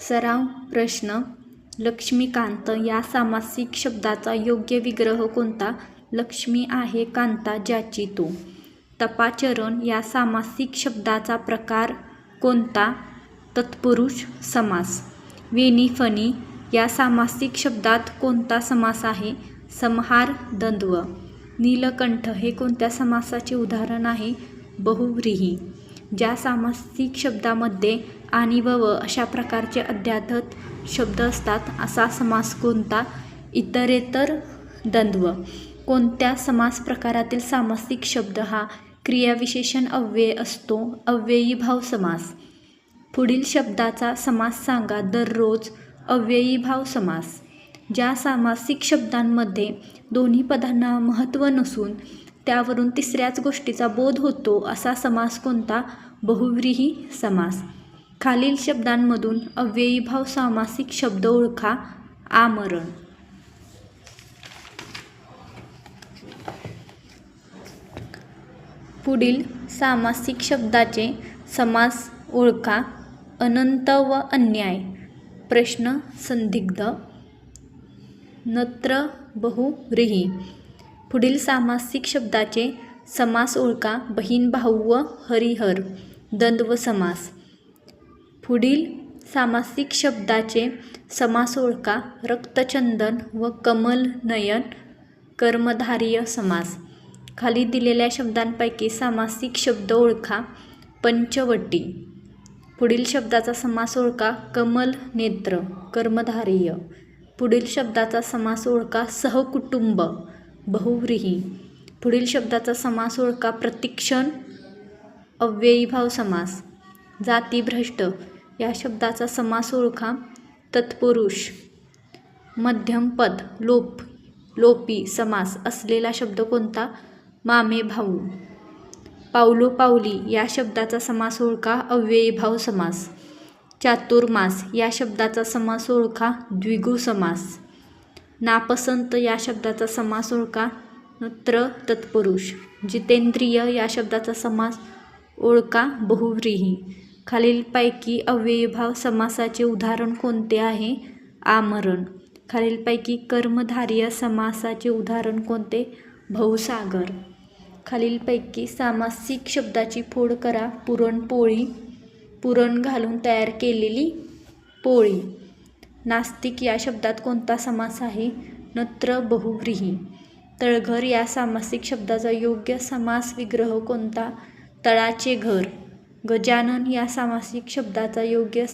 सराव प्रश्न लक्ष्मीकांत या सामासिक शब्दाचा योग्य विग्रह कोणता? लक्ष्मी आहे कांता ज्याची तो. तपाचरण या सामासिक शब्दाचा प्रकार कोणता? तत्पुरुष समास. वेणीफणी या सामासिक शब्दात कोणता समास आहे? समहार द्वंद्व. नीलकंठ हे कोणत्या समासाचे उदाहरण आहे? बहुव्रीही. ज्या सामासिक शब्दामध्ये आणि व व अशा प्रकारचे अध्याधत शब्द असतात असा समास कोणता? इतरेतर द्वंद्व. कोणत्या समास प्रकारातील सामासिक शब्द हा क्रियाविशेषण अव्यय असतो? अव्ययी भाव समास. पुढील शब्दाचा समास सांगा. दररोज अव्ययी भाव समास. ज्या सामासिक शब्दांमध्ये दोन्ही पदांना महत्त्व नसून त्यावरून तिसऱ्याच गोष्टीचा बोध होतो असा समास कोणता? बहुव्रीही समास. खालील शब्दांमधून अव्ययीभाव सामासिक शब्द ओळखा. आमरण. पुढील सामासिक शब्दाचे समास ओळखा. अनंत व अन्याय. प्रश्न संदिग्ध. नत्र बहुव्रीही. पुढील सामासिक शब्दाचे समास ओळखा बहीण भाऊ व हरिहर द्वंद्व समास. पुढील सामासिक शब्दाचे समास ओळखा रक्तचंदन व कमलनयन कर्मधार्य समास. खाली दिलेल्या शब्दांपैकी सामासिक शब्द ओळखा पंचवटी. पुढील शब्दाचा समास ओळखा कमल नेत्र कर्मधार्य पुढील शब्दाचा समास ओळखा सहकुटुंब. बहुव्रीही. पुढील शब्दाचा समास ओळखा प्रतिक्षण अव्ययीभाव समास. जातीभ्रष्ट या शब्दाचा समास ओळखा तत्पुरुष. मध्यमपद लोप लोपी समास असलेला शब्द कोणता? मामे भाऊ. पावलो पावली या शब्दाचा समास ओळखा अव्ययीभाव समास. चातुर्मास या शब्दाचा समास ओळखा द्विगु समास. नापसंत या शब्दाचा समास ओळखा. नत्र तत्पुरुष. जितेंद्रिय या शब्दाचा समास ओळखा बहुव्रीही. खालीलपैकी अव्ययभाव समासाचे उदाहरण कोणते आहे? आमरण. खालीलपैकी कर्मधार्य समासाचे उदाहरण कोणते? भवसागर. खालीलपैकी सामासिक शब्दाची फोड करा. पुरणपोळी. पुरण घालून तयार केलेली पोळी. नास्तिक या शब्दात कोणता समास आहे? नत्र बहुव्रीही. तळघर या सामासिक शब्दाचा योग्य समास विग्रह कोणता? तळाचे घर. गजानन या सामासिक शब्दाचा योग्य